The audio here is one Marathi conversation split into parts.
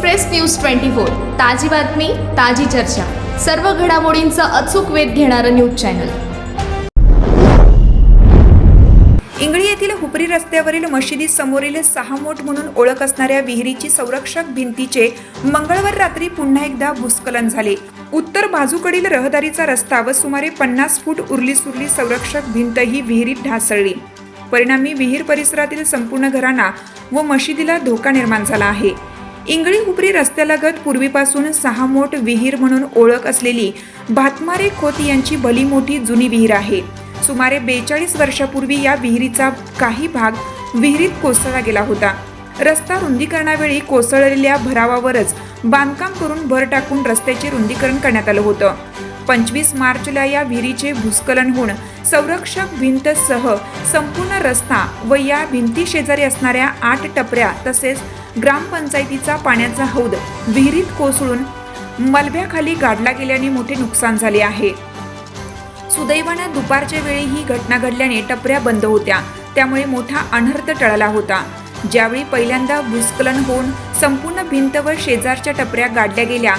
एक्सप्रेस न्यूज ट्वेंटी फोर ताजी बातमी ताजी चर्चा. सर्व घडामोडींचा अचूक वेध घेणारं न्यूज चॅनल. इंगळी येथील हुपरी रस्त्यावरील मशिदी समोरील सहामोट म्हणून ओळख असणाऱ्या विहिरीची संरक्षक भिंतीचे मंगळवार रात्री पुन्हा एकदा भूस्खलन झाले. उत्तर बाजूकडील रहदारीचा रस्ता व सुमारे पन्नास फूट उरली सुरली संरक्षक भिंत ही विहिरीत ढासळली. परिणामी विहीर परिसरातील संपूर्ण घरांना व मशिदीला धोका निर्माण झाला आहे. इंगळी हुपरी रस्त्यालगत पूर्वीपासून सहा मोठ विहीर म्हणून ओळख असलेली भातमारे खोत यांची भली मोठी जुनी विहीर आहे. सुमारे बेचाळीस वर्षापूर्वी या विहिरीचा काही भाग विहिरीत कोसळला गेला होता. रस्ता रुंदीकरणावेळी कोसळलेल्या भरावावरच बांधकाम करून भर टाकून रस्त्याचे रुंदीकरण करण्यात आलं होतं. पंचवीस मार्चला या विहिरीचे भूस्खलन होऊन संरक्षक भिंतसह संपूर्ण रस्ता व या भिंती शेजारी असणाऱ्या आठ टपऱ्या तसेच ग्रामपंचायतीचा पाण्याचा हौद विहिरीत कोसळून मलब्याखाली गाडला गेल्याने मोठे नुकसान झाले आहे. सुदैवानं दुपारच्या वेळी ही घटना घडल्याने टपऱ्या बंद होत्या. त्यामुळे मोठा अनर्थ टळला होता. ज्यावेळी पहिल्यांदा भूस्खलन होऊन संपूर्ण भिंत व शेजारच्या टपऱ्या गाडल्या गेल्या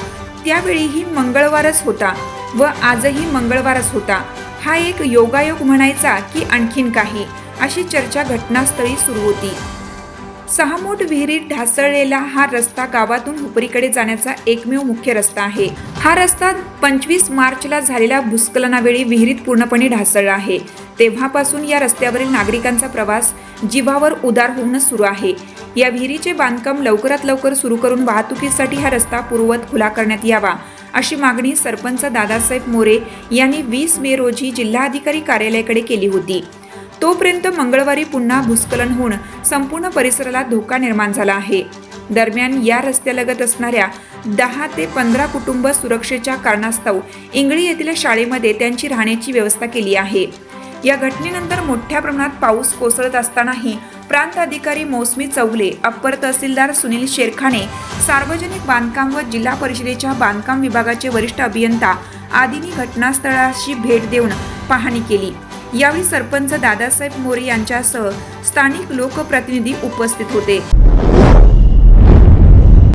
त्यावेळीही मंगळवारच होता व आजही मंगळवारच होता. हा एक योगायोग म्हणायचा की आणखीन काही अशी चर्चा घटनास्थळी सुरू होती. सहामोट विहिरीत ढासळलेला हा रस्ता गावातून हुपरीकडे जाण्याचा एकमेव मुख्य रस्ता आहे. हा रस्ता पंचवीस मार्चला झालेल्या भूस्खलनावेळी विहिरीत पूर्णपणे ढासळला आहे. तेव्हापासून या रस्त्यावरील नागरिकांचा प्रवास जीवावर उदार होऊनच सुरू आहे. या विहिरीचे बांधकाम लवकरात लवकर सुरू करून वाहतुकीसाठी हा रस्ता पूर्ववत खुला करण्यात यावा अशी मागणी सरपंच दादासाहेब मोरे यांनी वीस मे रोजी जिल्हाधिकारी कार्यालयाकडे केली होती. तोपर्यंत मंगळवारी पुन्हा भूस्खलन होऊन संपूर्ण परिसराला धोका निर्माण झाला आहे. दरम्यान या रस्त्यालगत असणाऱ्या दहा ते पंधरा कुटुंब सुरक्षेच्या कारणास्तव इंगळी येथील शाळेमध्ये त्यांची राहण्याची व्यवस्था केली आहे. या घटनेनंतर मोठ्या प्रमाणात पाऊस कोसळत असतानाही प्रांत अधिकारी मौसमी चौगले अप्पर तहसीलदार सुनील शेरखाने सार्वजनिक बांधकाम व जिल्हा परिषदेच्या बांधकाम विभागाचे वरिष्ठ अभियंता आदींनी घटनास्थळाशी भेट देऊन पाहणी केली. यावेळी सरपंच दादासाहेब मोरे यांच्यासह स्थानिक लोकप्रतिनिधी उपस्थित होते.